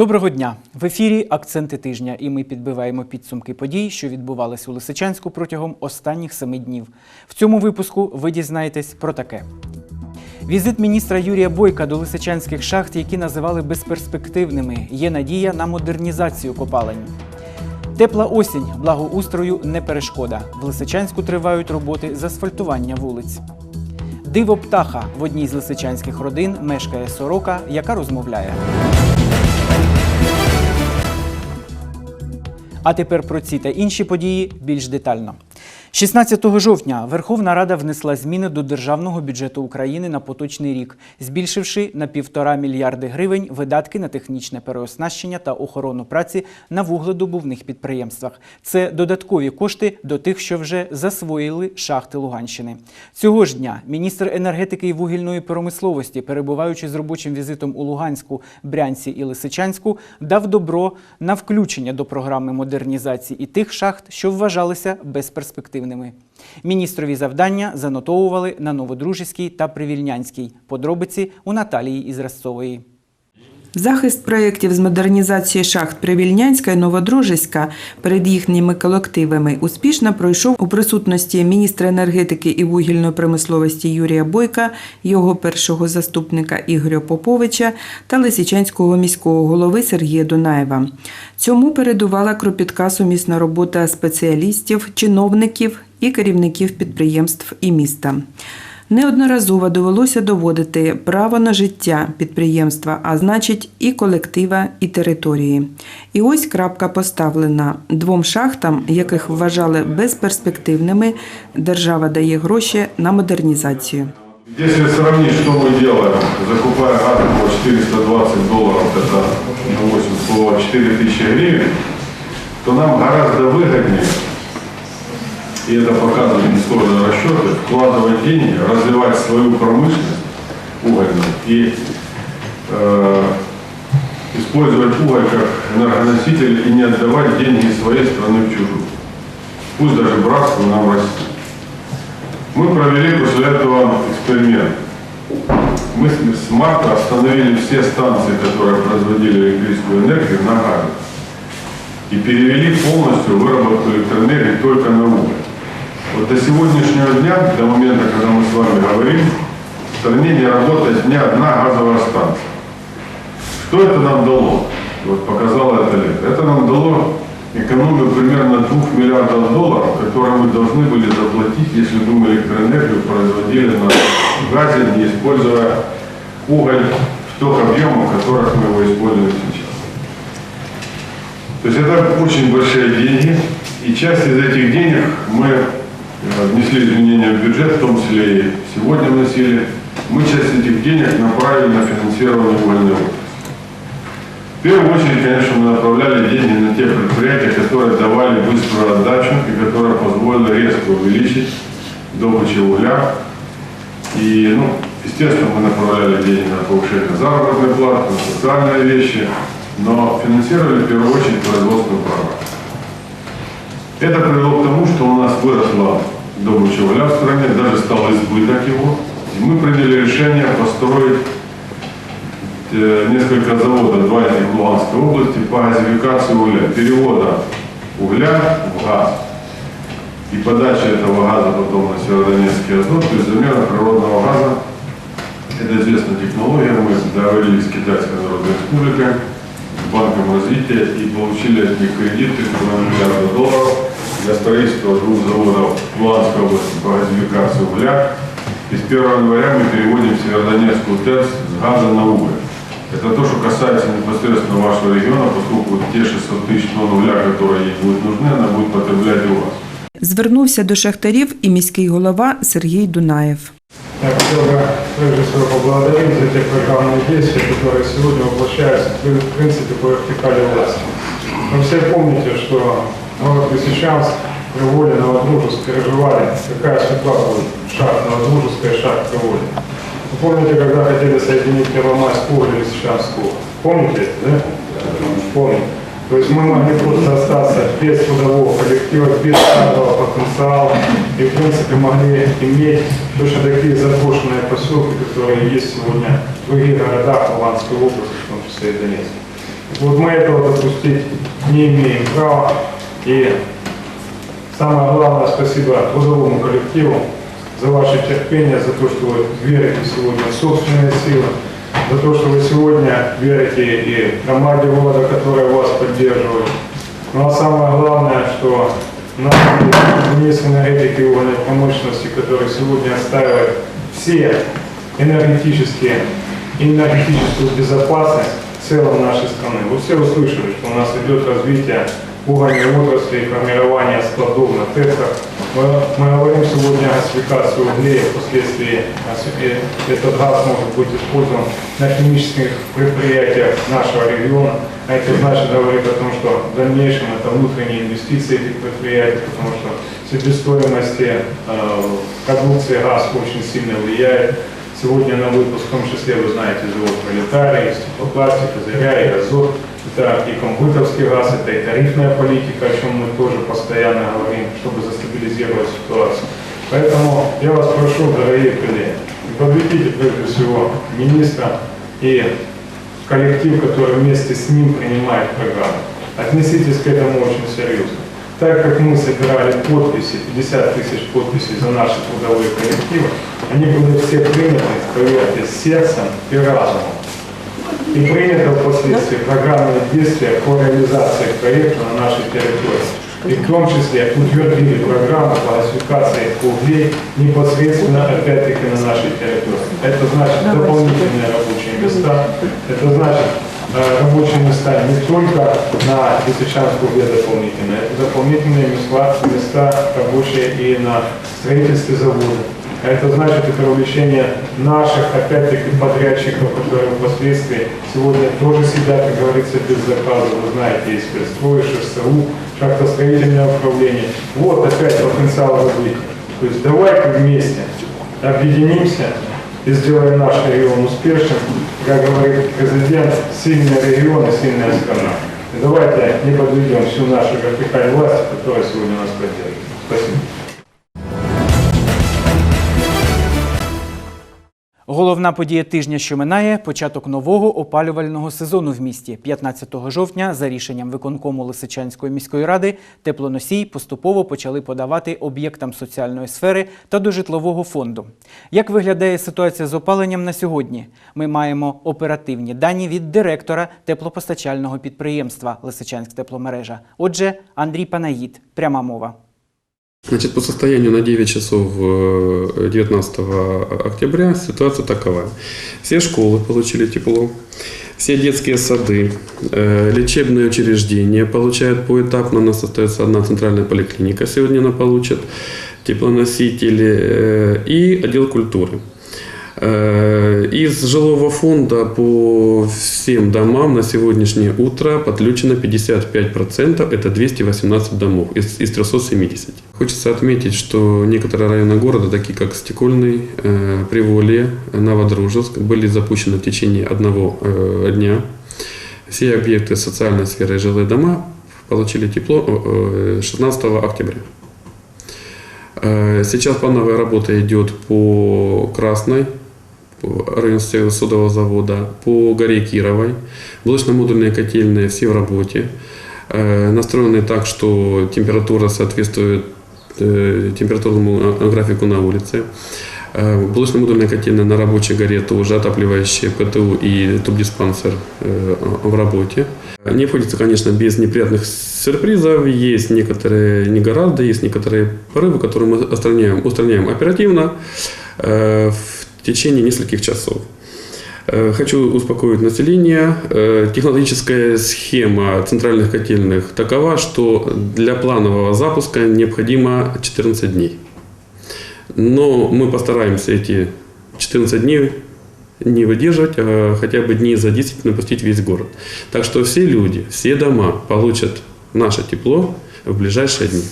Доброго дня! В ефірі Акценти тижня, і ми підбиваємо підсумки подій, що відбувались у Лисичанську протягом останніх семи днів. В цьому випуску ви дізнаєтесь про таке. Візит міністра Юрія Бойка до лисичанських шахт, які називали безперспективними. Є надія на модернізацію копалень. Тепла осінь, благоустрою не перешкода. В Лисичанську тривають роботи з асфальтування вулиць. Диво птаха в одній з лисичанських родин мешкає сорока, яка розмовляє. А тепер про ці та інші події більш детально. 16 жовтня Верховна Рада внесла зміни до Державного бюджету України на поточний рік, збільшивши на півтора мільярди гривень видатки на технічне переоснащення та охорону праці на вугледобувних підприємствах. Це додаткові кошти до тих, що вже засвоїли шахти Луганщини. Цього ж дня міністр енергетики і вугільної промисловості, перебуваючи з робочим візитом у Луганську, Брянці і Лисичанську, дав добро на включення до програми модернізації і тих шахт, що вважалися безперспективними. Міністрові завдання занотовували на Новодружівській та Привільнянській. Подробиці у Наталії Ізразцової. Захист проєктів з модернізації шахт Привільнянська і Новодружиська перед їхніми колективами успішно пройшов у присутності міністра енергетики і вугільної промисловості Юрія Бойка, його першого заступника Ігоря Поповича та Лисичанського міського голови Сергія Дунаєва. Цьому передувала кропітка сумісна робота спеціалістів, чиновників і керівників підприємств і міста Неодноразово довелося доводити право на життя підприємства, а значить і колектива, і території. І ось крапка поставлена. Двом шахтам, яких вважали безперспективними, держава дає гроші на модернізацію. Если сравнить, что мы делаем, закупая газ по 420 долларов, это на 8 слова 4000 гривен, то нам гораздо выгоднее, и это показывают несложные расчеты, вкладывать деньги, развивать свою промышленность угольную и э, использовать уголь как энергоноситель и не отдавать деньги из своей страны в чужую. Пусть даже братскую нам Россию. Мы провели после этого эксперимент. Мы с марта остановили все станции, которые производили электрическую энергию на газе. И перевели полностью выработку электроэнергии только на уголь. До сегодняшнего дня, до момента, когда мы с вами говорим, в стране не работает ни одна газовая станция. Что это нам дало? Вот показало это лето. Это нам дало экономию примерно 2 миллиардов долларов, которые мы должны были заплатить, если бы мы электроэнергию производили на газе, не используя уголь в тех объемах, в которых мы его используем сейчас. То есть это очень большие деньги, и часть из этих денег мы внесли изменения в бюджет, в том числе и сегодня вносили. Мы часть этих денег направили на финансирование угольной отрасли. В первую очередь, конечно, мы направляли деньги на те предприятия, которые давали быструю отдачу и которые позволили резко увеличить добычу угля. И, ну, естественно, мы направляли деньги на повышение заработной платы, на социальные вещи, но финансировали в первую очередь производственную программу. Это привело к тому, что у нас выросла добыча угля в стране, даже стал избыток его. И мы приняли решение построить э, несколько заводов, два из них в Луганской области, по газификации угля, перевода угля в газ и подача этого газа потом на Северодонецкий азот, то есть замена природного газа. Это известная технология, мы договорились с Китайской Народной Республикой, Банком развития и получили от них кредит 3,5 миллиарда долларов для строительства двух заводов в Луганской области по газификации угля. И с 1 января мы переводим Северодонецкую ТЭЦ с газа на уголь. Это то, что касается непосредственно вашего региона, поскольку те 600 тысяч тонн угля, которые ей будут нужны, она будет потреблять у вас. Звернувся до шахтарів і міський голова Сергій Дунаєв. Я хотел бы Прежде всего поблагодарить за те программные действия, которые сегодня воплощаются в принципе по вертикали власти. Вы все помните, что город Лисичанск при воле Новодружеск переживали, какая судьба будет шахт Новодружеская шахт Приволе. Вы помните, когда хотели соединить Первомайскую и Лисичанскую? Помните, да? Помните. То есть мы могли просто остаться без трудового коллектива, без кадрового потенциала и, в принципе, могли иметь точно такие заброшенные поселки, которые есть сегодня в других городах Луганской области, в том числе и Донецке. Вот мы этого допустить не имеем права. И самое главное, спасибо трудовому коллективу за ваше терпение, за то, что вы верите сегодня в собственные силы, за то, что вы сегодня верите и команде города, которая вас поддерживает. Ну а самое главное, что наш министр энергетики и угольной промышленности, который сегодня отстаивает все энергетические энергетическую безопасность в целом нашей страны. Вы все услышали, что у нас идет развитие угольной отрасли и формирование складов на тестах. Мы, мы говорим сегодня о газификации углей, впоследствии ос- этот газ может быть использован на химических предприятиях нашего региона. А это значит говорит о том, что в дальнейшем это внутренние инвестиции этих предприятий, потому что себестоимость э, продукции газ очень сильно влияет. Сегодня на выпуск, в том числе, вы знаете, завод Пролетарий, стеклопластик, Заря и Азот. Это и комбытовский газ, это и тарифная политика, о чем мы тоже постоянно говорим, чтобы застабилизировать ситуацию. Поэтому я вас прошу, дорогие коллеги, подведите прежде всего министра и коллектив, который вместе с ним принимает программу. Отнеситесь к этому очень серьезно. Так как мы собирали подписи, 50 тысяч подписей за наши трудовые коллективы, они были все приняты, поверьте, сердцем и разумом. И принято впоследствии программное действие по реализации проекта на нашей территории. И в том числе утвердили программу по газификации углей непосредственно опять-таки на нашей территории. Это значит дополнительные рабочие места, это значит э, рабочие места не только на Лисичанской угле дополнительные, это дополнительные места, места рабочие и на строительстве завода. А Это значит и привлечение наших, опять-таки, подрядчиков, которые впоследствии сегодня тоже сидят, как говорится, без заказа. Вы знаете, есть спецстрой, ШСУ, шахтостроительное управление. Вот опять потенциал развития. То есть давайте вместе объединимся и сделаем наш регион успешным. Как говорит президент, сильный регион и сильная страна. И давайте не подведем всю нашу вертикаль власти, которая сегодня нас поддерживает. Спасибо. Головна подія тижня, що минає початок нового опалювального сезону в місті. 15 жовтня, за рішенням виконкому Лисичанської міської ради, теплоносій поступово почали подавати об'єктам соціальної сфери та до житлового фонду. Як виглядає ситуація з опаленням на сьогодні? Ми маємо оперативні дані від директора теплопостачального підприємства Лисичанськ тепломережа. Отже, Андрій Панаїд, пряма мова. Значит, по состоянию на 9 часов э, 19 октября ситуация такова. Все школы получили тепло, все детские сады, э, лечебные учреждения получают поэтапно. У нас остается одна центральная поликлиника, сегодня она получит теплоносители э, и отдел культуры. Э, Из жилого фонда по всем домам на сегодняшнее утро подключено 55%, это 218 домов из, из 370. Хочется отметить, что некоторые районы города, такие как Стекольный, э, Приволье, Новодружевск, были запущены в течение одного э, дня. Все объекты социальной сферы и жилые дома получили тепло э, 16 октября. Э, Сейчас плановая работа идет по Красной, району судового завода, по горе Кировой. Блочно-модульные котельные все в работе. Э, Настроены так, что температура соответствует э, температурному э, графику на улице. Блочно-модульная котельная на рабочей горе тоже, отапливающие ПТУ и тубдиспансер в работе. Не обходится, конечно, без неприятных сюрпризов. Есть некоторые, не гораздо, есть некоторые порывы, которые мы устраняем, устраняем оперативно в течение нескольких часов. Э, Хочу успокоить население. Э, Технологическая схема центральных котельных такова, что для планового запуска необходимо 14 дней. Но мы постараемся эти 14 дней не выдерживать, а хотя бы дней за 10 напустить весь город. Так что все люди, все дома получат наше тепло в ближайшие дни.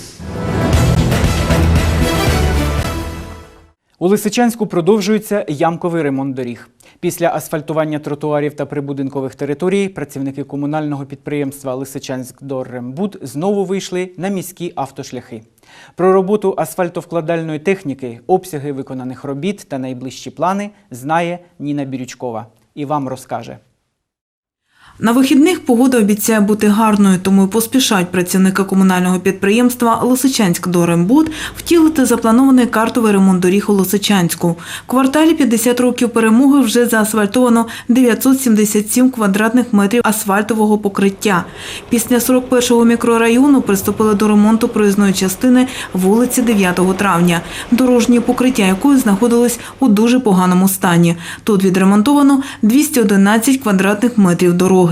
У Лисичанську продовжується ямковий ремонт доріг. Після асфальтування тротуарів та прибудинкових територій працівники комунального підприємства Лисичанськдоррембуд знову вийшли на міські автошляхи. Про роботу асфальтовкладальної техніки, обсяги виконаних робіт та найближчі плани знає Ніна Бірючкова і вам розкаже. На вихідних погода обіцяє бути гарною, тому й поспішають працівники комунального підприємства Лисичанськ Дорембуд втілити запланований картовий ремонт доріг у Лисичанську. В кварталі 50 років перемоги вже заасфальтовано 977 квадратних метрів асфальтового покриття. Після 41-го мікрорайону приступили до ремонту проїзної частини вулиці 9 травня, дорожнє покриття якої знаходилось у дуже поганому стані. Тут відремонтовано 211 квадратних метрів дороги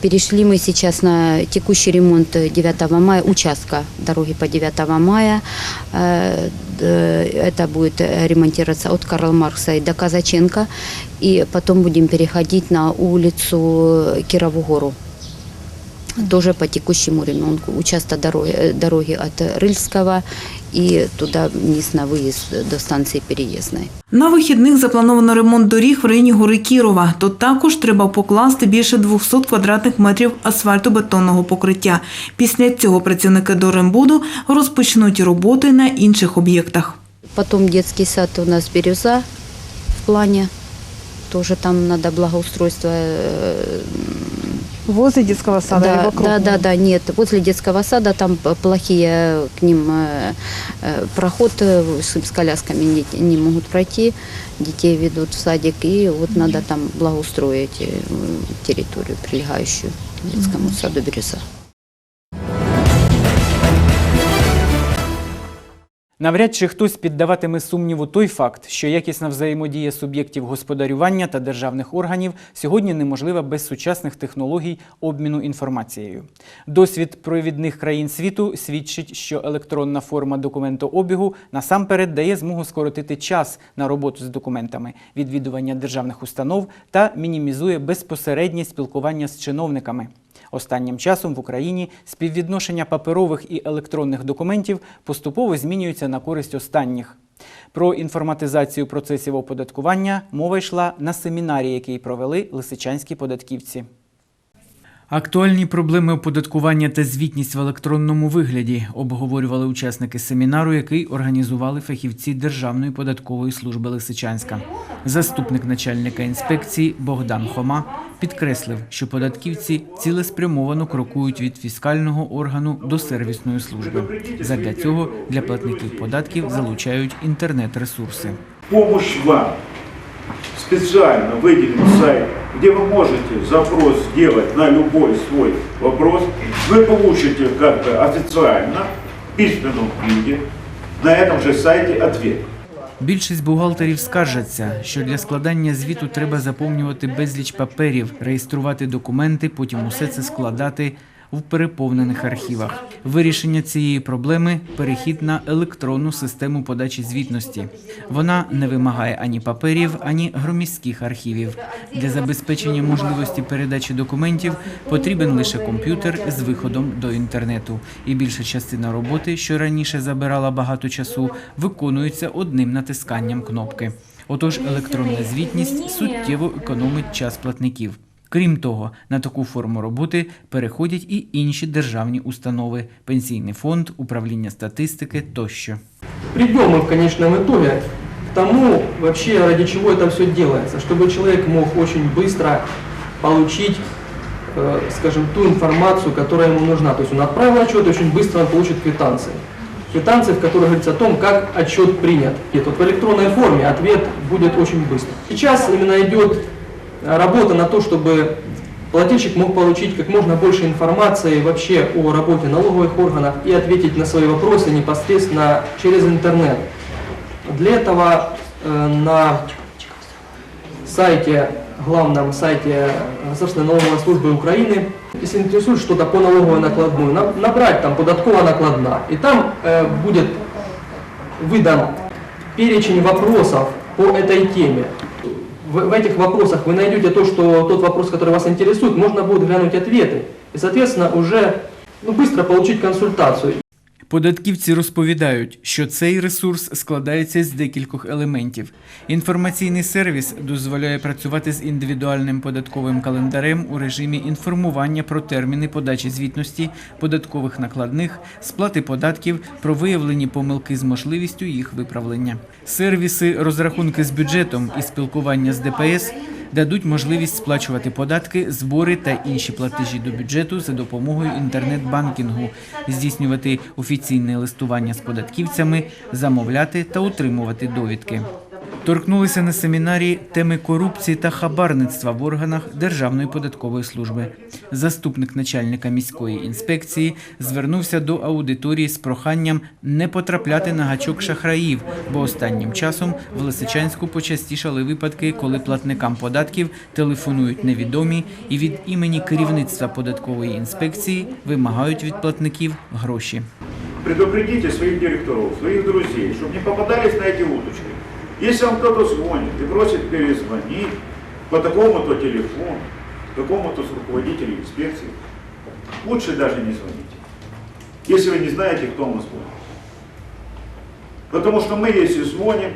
Перешли мы сейчас на текущий ремонт 9 мая, участка дороги по 9 мая. Э, д- Это будет ремонтироваться от Карла Маркса и до Казаченко. И потом будем переходить на улицу Кирову гору. Тоже по текущему ремонту. Участок дороги, э, дороги от Рыльского и туда вниз на выезд до станции Переездной. На вихідних заплановано ремонт доріг в районі гори Кірова. Тут також треба покласти більше 200 квадратних метрів асфальтобетонного покриття. Після цього працівники Дорембуду розпочнуть роботи на інших об'єктах. Потом детский сад у нас «Бирюза» в плане. Тоже там надо благоустройство. э, Возле детского сада или да, вокруг? да, да, него? да, нет. Возле детского сада там п- плохие к ним э, э, проход э, с, с колясками не, не могут пройти. Детей ведут в садик, и вот надо там благоустроить э, территорию, прилегающую к детскому саду «Бирюза». Навряд чи хтось піддаватиме сумніву той факт, що якісна взаємодія суб'єктів господарювання та державних органів сьогодні неможлива без сучасних технологій обміну інформацією. Досвід провідних країн світу свідчить, що електронна форма документообігу насамперед дає змогу скоротити час на роботу з документами, відвідування державних установ та мінімізує безпосереднє спілкування з чиновниками. Останнім часом в Україні співвідношення паперових і електронних документів поступово змінюється на користь останніх. Про інформатизацію процесів оподаткування мова йшла на семінарі, який провели лисичанські податківці. Актуальні проблеми оподаткування та звітність в електронному вигляді обговорювали учасники семінару, який організували фахівці Державної податкової служби Лисичанська. Заступник начальника інспекції Богдан Хома підкреслив, що податківці цілеспрямовано крокують від фіскального органу до сервісної служби. Задля цього для платників податків залучають інтернет-ресурси. помощь вам Специально выделен сайт, где вы можете запрос сделать на любой свой вопрос. Вы получите как бы официально, в письменном виде, на этом же сайте ответ. Більшість бухгалтерів скаржаться, що для складання звіту треба заповнювати безліч паперів, реєструвати документи, потім усе це складати в переповнених архівах. Вирішення цієї проблеми перехід на електронну систему подачі звітності. Вона не вимагає ані паперів, ані громіських архівів. Для забезпечення можливості передачі документів потрібен лише комп'ютер з виходом до інтернету. І більша частина роботи, що раніше забирала багато часу, виконується одним натисканням кнопки. Отож, електронна звітність суттєво економить час платників. Крім того, на таку форму роботи переходять і інші державні установи: пенсійний фонд, управління статистики тощо. придем мы в конечном итоге к тому, вообще ради чего это все делается, чтобы человек мог очень быстро получить, э, скажем, ту информацию, которая ему нужна. То есть он отправил отчет, и очень быстро он получит квитанции. Квитанции, в которых говорится о том, как отчет принят. И вот в электронной форме ответ будет очень быстро. Сейчас именно идет э, работа на то, чтобы плательщик мог получить как можно больше информации вообще о работе налоговых органов и ответить на свои вопросы непосредственно через интернет. Для этого э, на сайте, главном сайте Государственной налоговой службы Украины, если интересует что-то по налоговой накладной, на- набрать там податковая накладна, и там э, будет выдан перечень вопросов по этой теме. В, в этих вопросах вы найдете то, что тот вопрос, который вас интересует, можно будет глянуть ответы и, соответственно, уже ну, быстро получить консультацию. Податківці розповідають, що цей ресурс складається з декількох елементів. Інформаційний сервіс дозволяє працювати з індивідуальним податковим календарем у режимі інформування про терміни подачі звітності, податкових накладних, сплати податків, про виявлені помилки з можливістю їх виправлення. Сервіси розрахунки з бюджетом і спілкування з ДПС дадуть можливість сплачувати податки, збори та інші платежі до бюджету за допомогою інтернет-банкінгу, здійснювати офіційне листування з податківцями, замовляти та утримувати довідки. Торкнулися на семінарі теми корупції та хабарництва в органах Державної податкової служби. Заступник начальника міської інспекції звернувся до аудиторії з проханням не потрапляти на гачок шахраїв, бо останнім часом в Лисичанську почастішали випадки, коли платникам податків телефонують невідомі і від імені керівництва податкової інспекції вимагають від платників гроші. Предупредите своих директоров, своих друзей, чтобы не попадались на эти удочки. Если вам кто-то звонит и просит перезвонить по такому-то телефону, такому-то с руководителю инспекции, лучше даже не звоните, если вы не знаете, кто вам звонит. Потому что мы, если звоним,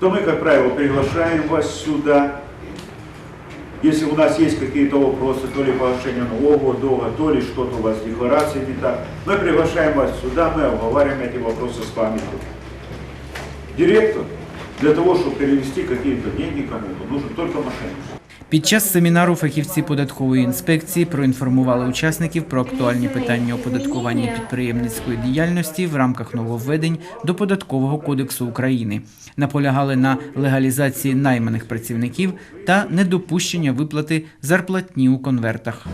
то мы, как правило, приглашаем вас сюда. Если у нас есть какие-то вопросы, то ли погашение налогового долга, то ли что-то у вас с декларацией не так, мы приглашаем вас сюда, мы обговариваем эти вопросы с вами. Директор для того, чтобы перевести какие-то деньги кому-то, нужен только мошенник. Під час семінару фахівці податкової інспекції проінформували учасників про актуальні питання оподаткування підприємницької діяльності в рамках нововведень до податкового кодексу України. Наполягали на легалізації найманих працівників та недопущення виплати зарплатні у конвертах.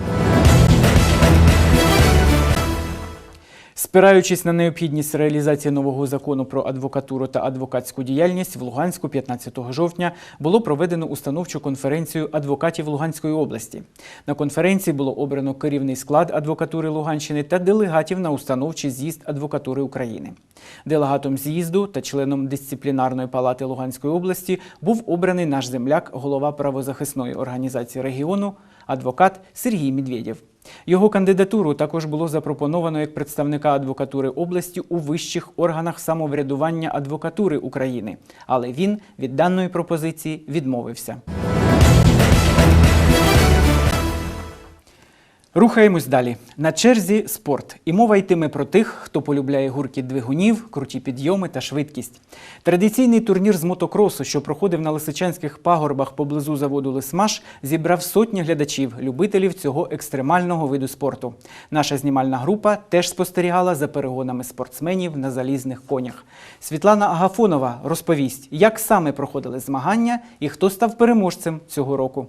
Спираючись на необхідність реалізації нового закону про адвокатуру та адвокатську діяльність, в Луганську 15 жовтня було проведено установчу конференцію адвокатів Луганської області. На конференції було обрано керівний склад адвокатури Луганщини та делегатів на установчий з'їзд адвокатури України. Делегатом з'їзду та членом дисциплінарної палати Луганської області був обраний наш земляк, голова правозахисної організації регіону, адвокат Сергій Медведєв. Його кандидатуру також було запропоновано як представника адвокатури області у вищих органах самоврядування адвокатури України, але він від даної пропозиції відмовився. Рухаємось далі. На черзі спорт. І мова йтиме про тих, хто полюбляє гуркіт двигунів, круті підйоми та швидкість. Традиційний турнір з мотокросу, що проходив на лисичанських пагорбах поблизу заводу Лисмаш, зібрав сотні глядачів, любителів цього екстремального виду спорту. Наша знімальна група теж спостерігала за перегонами спортсменів на залізних конях. Світлана Агафонова розповість, як саме проходили змагання і хто став переможцем цього року.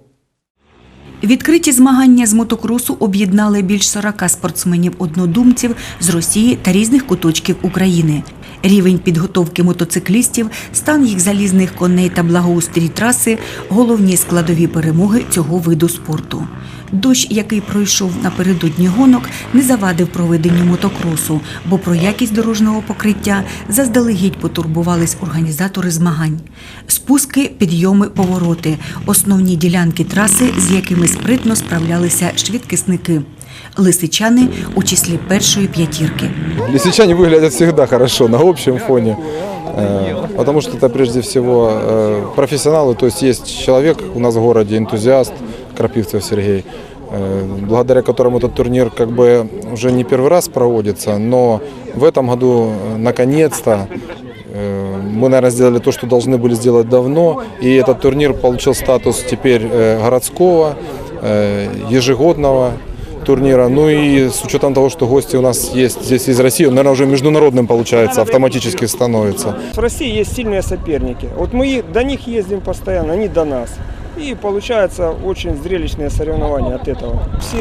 Відкриті змагання з мотокросу об'єднали більш 40 спортсменів-однодумців з Росії та різних куточків України. Рівень підготовки мотоциклістів, стан їх залізних коней та благоустрій траси – головні складові перемоги цього виду спорту. Дощ, який пройшов напередодні гонок, не завадив проведенню мотокросу, бо про якість дорожнього покриття заздалегідь потурбувались організатори змагань. Спуски, підйоми, повороти – основні ділянки траси, з якими спритно справлялися швидкісники. Лисичани у числі першої п'ятірки. Лисичане выглядят всегда хорошо на общем фоне, э, потому что это прежде всего э, профессионалы, то есть есть человек у нас в городе, энтузиаст, Крапивцев Сергей, э, благодаря которому этот турнир как бы уже не первый раз проводится, но в этом году э, наконец-то э, мы, наверное, сделали то, что должны были сделать давно, и этот турнир получил статус теперь э, городского, э, ежегодного турнира. Ну и с учетом того, что гости у нас есть здесь из России, он, наверное, уже международным получается, автоматически становится. В России есть сильные соперники. Вот мы до них ездим постоянно, они до нас. И получается очень зрелищные соревнования от этого. Все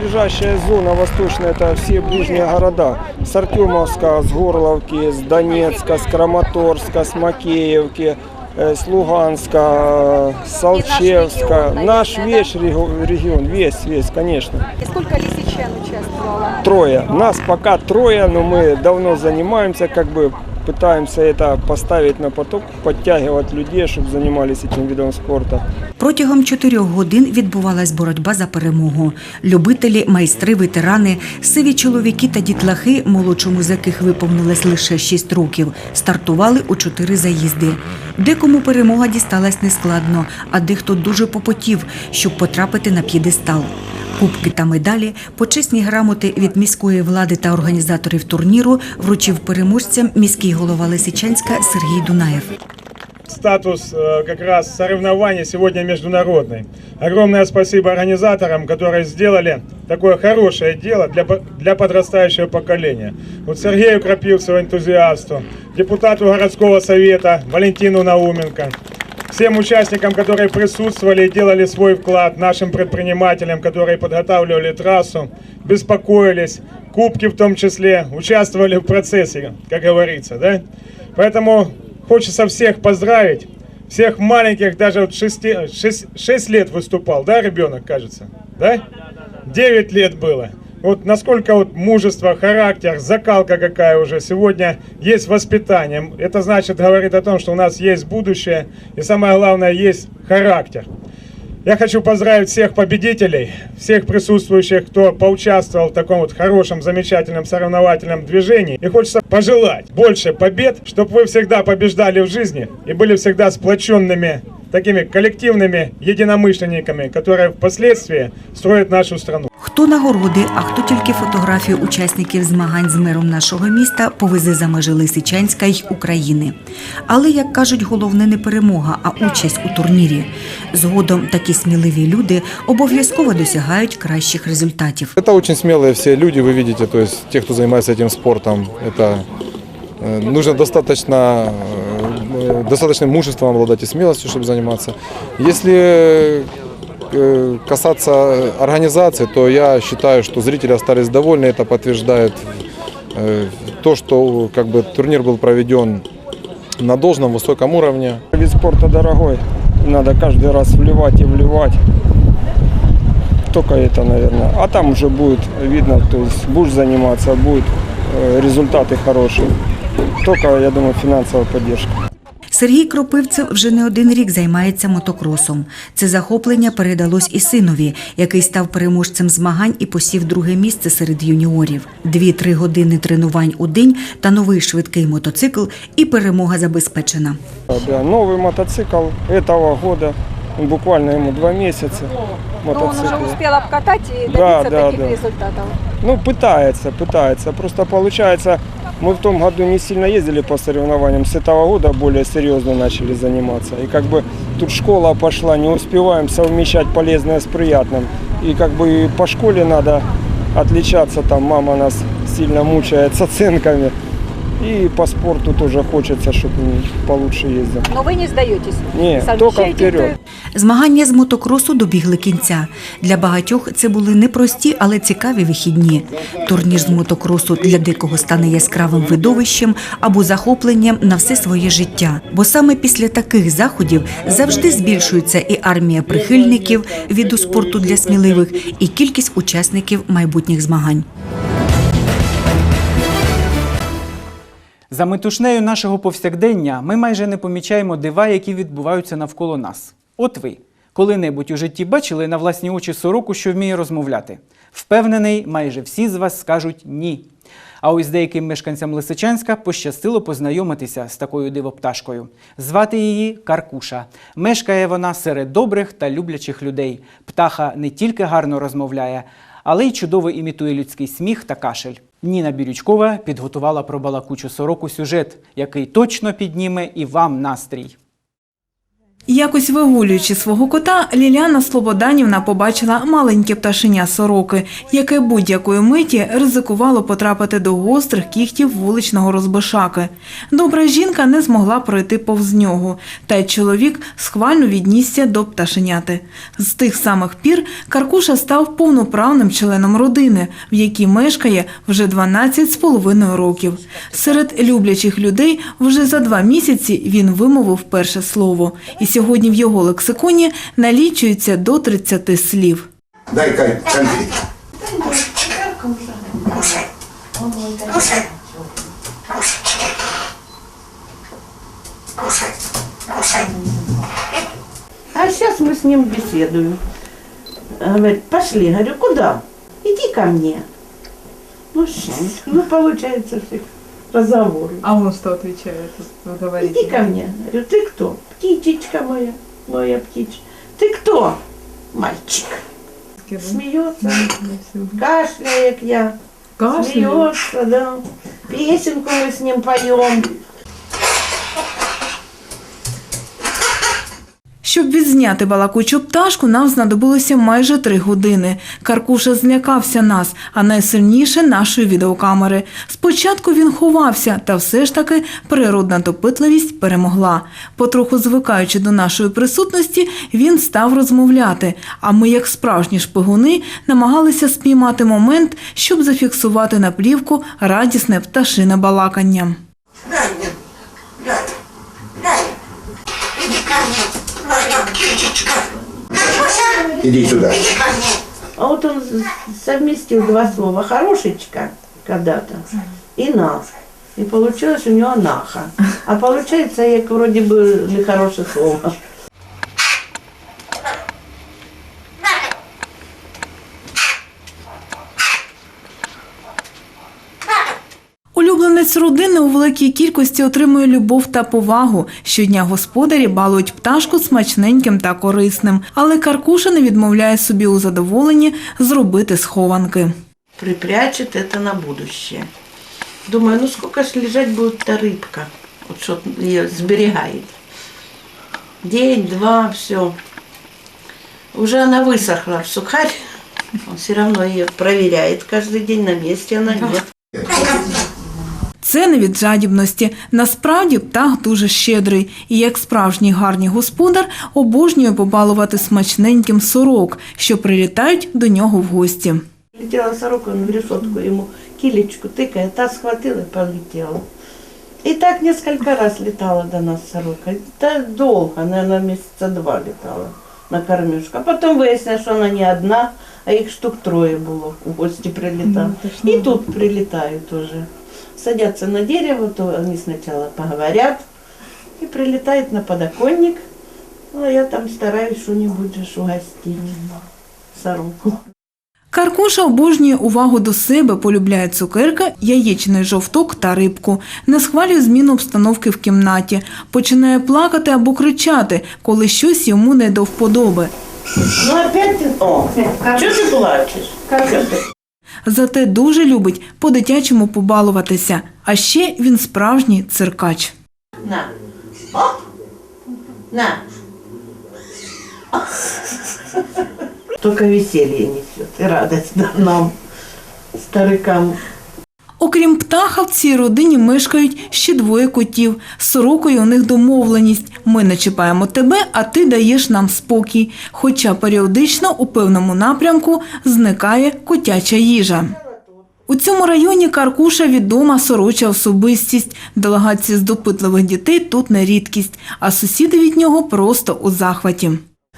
ближайшая зона восточная, это все ближние города. С Артемовска, с Горловки, с Донецка, с Краматорска, с Макеевки, э, с Луганска, с Алчевска. Наш весь регион, регион, весь, весь, конечно. Сколько лисичан участвовало? Трое. Нас пока трое, но мы давно занимаемся, как бы пытаемся это поставить на поток, подтягивать людей, чтобы занимались этим видом спорта. Протягом чотирьох годин відбувалась боротьба за перемогу. Любителі, майстри, ветерани, сиві чоловіки та дітлахи, молодшому з яких виповнилось лише 6 років, стартували у чотири заїзди. Декому перемога дісталась нескладно, а дехто дуже попотів, щоб потрапити на п'єдестал. Кубки та медалі, почесні грамоти від міської влади та організаторів турніру вручив переможцям міський голова Лисичанська Сергій Дунаєв. статус э, как раз соревнований сегодня международный. Огромное спасибо организаторам, которые сделали такое хорошее дело для, по- для подрастающего поколения. Вот Сергею Крапивцеву, энтузиасту, депутату городского совета Валентину Науменко, всем участникам, которые присутствовали и делали свой вклад, нашим предпринимателям, которые подготавливали трассу, беспокоились, кубки в том числе, участвовали в процессе, как говорится, да? Поэтому хочется всех поздравить, всех маленьких, даже вот 6, лет выступал, да, ребенок, кажется, да? 9 лет было. Вот насколько вот мужество, характер, закалка какая уже. Сегодня есть воспитание. Это значит, говорит о том, что у нас есть будущее. И самое главное, есть характер. Я хочу поздравить всех победителей, всех присутствующих, кто поучаствовал в таком вот хорошем, замечательном соревновательном движении. И хочется пожелать больше побед, чтобы вы всегда побеждали в жизни и были всегда сплоченными такими коллективными единомышленниками, которые впоследствии строят нашу страну. Хто нагороди, а хто тільки фотографію учасників змагань з миром нашого міста повезе за межі Лисичанська й України. Але, як кажуть, головне не перемога, а участь у турнірі. Згодом такі сміливі люди обов'язково досягають кращих результатів. Это очень смелые все люди, вы видите, то есть те, кто занимается этим спортом, это э, нужно достаточно, э, достаточным мужеством обладать и смелостью, чтобы заниматься. Если э, касаться организации, то я считаю, что зрители остались довольны, это подтверждает э, то, что как бы турнир был проведен на должном высоком уровне. Вид спорта дорогой, надо каждый раз вливать и вливать. Только это, наверное. А там уже будет видно, то есть будешь заниматься, будут э, результаты хорошие. Только, я думаю, финансовая поддержка. Сергій Кропивцев вже не один рік займається мотокросом. Це захоплення передалось і синові, який став переможцем змагань і посів друге місце серед юніорів. Дві-три години тренувань у день та новий швидкий мотоцикл, і перемога забезпечена. Да, новый мотоцикл этого года, буквально ему два месяца. Но он уже Мотоцикл. успел обкатать и Да, добиться да, таких да. результатов. Ну, пытается, пытается. Просто получается, мы в том году не сильно ездили по соревнованиям. С этого года более серьезно начали заниматься. И как бы тут школа пошла, не успеваем совмещать полезное с приятным. И как бы и по школе надо отличаться. Там мама нас сильно мучает с оценками. И по спорту тоже хочется, чтобы получше ездил. Но вы не сдаетесь. Не, Совмещаете только вперед. Змагання з мотокросу добігли кінця. Для багатьох це були непрості, але цікаві вихідні. Турнір з мотокросу для декого стане яскравим видовищем або захопленням на все своє життя. Бо саме після таких заходів завжди збільшується і армія прихильників віду спорту для сміливих, і кількість учасників майбутніх змагань. За метушнею нашого повсякдення ми майже не помічаємо дива, які відбуваються навколо нас. От ви коли-небудь у житті бачили на власні очі сороку, що вміє розмовляти? Впевнений, майже всі з вас скажуть ні. А ось деяким мешканцям Лисичанська пощастило познайомитися з такою дивопташкою. Звати її Каркуша. Мешкає вона серед добрих та люблячих людей. Птаха не тільки гарно розмовляє, але й чудово імітує людський сміх та кашель. Ніна Бірючкова підготувала про балакучу сороку сюжет, який точно підніме і вам настрій. Якось вигулюючи свого кота, Ліляна Слободанівна побачила маленьке пташеня сороки, яке будь-якої миті ризикувало потрапити до гострих кігтів вуличного розбишаки. Добра жінка не змогла пройти повз нього, та й чоловік схвально віднісся до пташеняти. З тих самих пір Каркуша став повноправним членом родини, в якій мешкає вже 12 з половиною років. Серед люблячих людей вже за два місяці він вимовив перше слово. сьогодні в його лексиконі налічується до 30 слів. Дай Кать, конфетки. А сейчас мы с ним беседуем. Говорит, пошли. Говорю, куда? Иди ко мне. Ну, ш- ну получается все разговор. А он что отвечает? Вы говорите? Иди ко мне. Говорю, ты кто? Птичечка моя, моя птичка. Ты кто? Мальчик. Смеется, кашляет я. Кашляет? Смеется, да. Песенку мы с ним поем. Щоб відзняти балакучу пташку, нам знадобилося майже три години. Каркуша злякався нас, а найсильніше нашої відеокамери. Спочатку він ховався, та все ж таки природна допитливість перемогла. Потроху звикаючи до нашої присутності, він став розмовляти. А ми, як справжні шпигуни, намагалися спіймати момент, щоб зафіксувати на плівку радісне пташине балакання. Иди сюда. А вот он совместил два слова «хорошечка» когда-то и «нас». И получилось у него «наха». А получается, я вроде бы нехорошее слово. родини у великій кількості отримує любов та повагу. Щодня господарі балують пташку смачненьким та корисним, але Каркуша не відмовляє собі у задоволенні зробити схованки. Припрячет это на будущее. Думаю, ну сколько ж лежать будет та рыбка, вот что ее сберегает. День, два, все. Уже она высохла в сухарь. Он все равно ее проверяет каждый день на месте она нет. Це не від жадібності. Насправді птах дуже щедрий і, як справжній гарний господар, обожнює побалувати смачненьким сорок, що прилітають до нього в гості. Летела сорока, он в решетку ему килечку тыкает, та схватила и полетела. И так несколько раз летала до нас сорока. Да долго, наверное, месяца два летала на кормежку. А потом выяснилось, что она не одна, а их штук трое было в гости прилетало. И тут прилетают тоже. Садятся на дерево, то они сначала поговорят и прилетают на подоконник. Ну, а я там стараюсь что-нибудь же угостить сороку. Каркуша обожнює увагу до себе, полюбляє цукерка, яєчний жовток та рибку. Не схвалює зміну обстановки в кімнаті. Починає плакати або кричати, коли щось йому не до вподоби. Ну опять ты... О, что ты плачешь? Как это? Зате дуже любить по-дитячому побалуватися. А ще він справжній циркач. На. Оп. На. Только веселье несет и радость нам, старикам. Окрім птаха, в цій родині мешкають ще двоє котів. З сорокою у них домовленість. Ми не чіпаємо тебе, а ти даєш нам спокій. Хоча періодично у певному напрямку зникає котяча їжа. У цьому районі Каркуша відома сороча особистість. Делегації з допитливих дітей тут не рідкість, а сусіди від нього просто у захваті.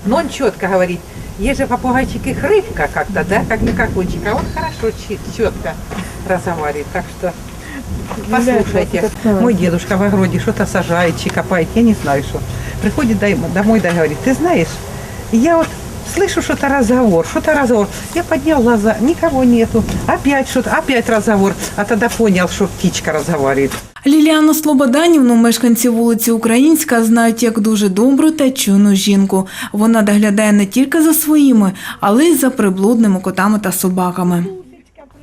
Но он четко говорит, есть же попугайчик их рыбка как-то, да, как не как кончик, а он хорошо, четко разговаривает, так что послушайте. Мой дедушка в огороде что-то сажает, чи копает, я не знаю что. Приходит домой, да говорит, ты знаешь, я вот слышу что-то разговор, что-то разговор. Я поднял глаза, никого нету. Опять что-то, опять разговор. А тогда понял, что птичка разговаривает. Ліліану Слободанівну мешканці вулиці Українська знають як дуже добру та чуйну жінку. Вона доглядає не тільки за своїми, але й за приблудними котами та собаками.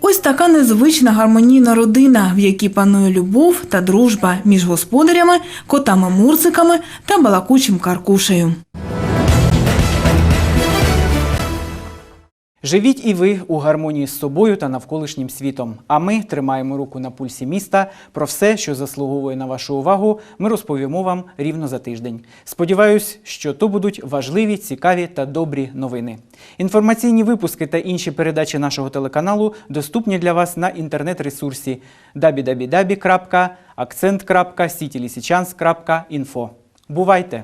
Ось така незвична гармонійна родина, в якій панує любов та дружба між господарями, котами-мурзиками та балакучим каркушею. Живіть і ви у гармонії з собою та навколишнім світом. А ми тримаємо руку на пульсі міста. Про все, що заслуговує на вашу увагу, ми розповімо вам рівно за тиждень. Сподіваюсь, що то будуть важливі, цікаві та добрі новини. Інформаційні випуски та інші передачі нашого телеканалу доступні для вас на інтернет-ресурсі www.akcent.citylisichansk.info. Бувайте!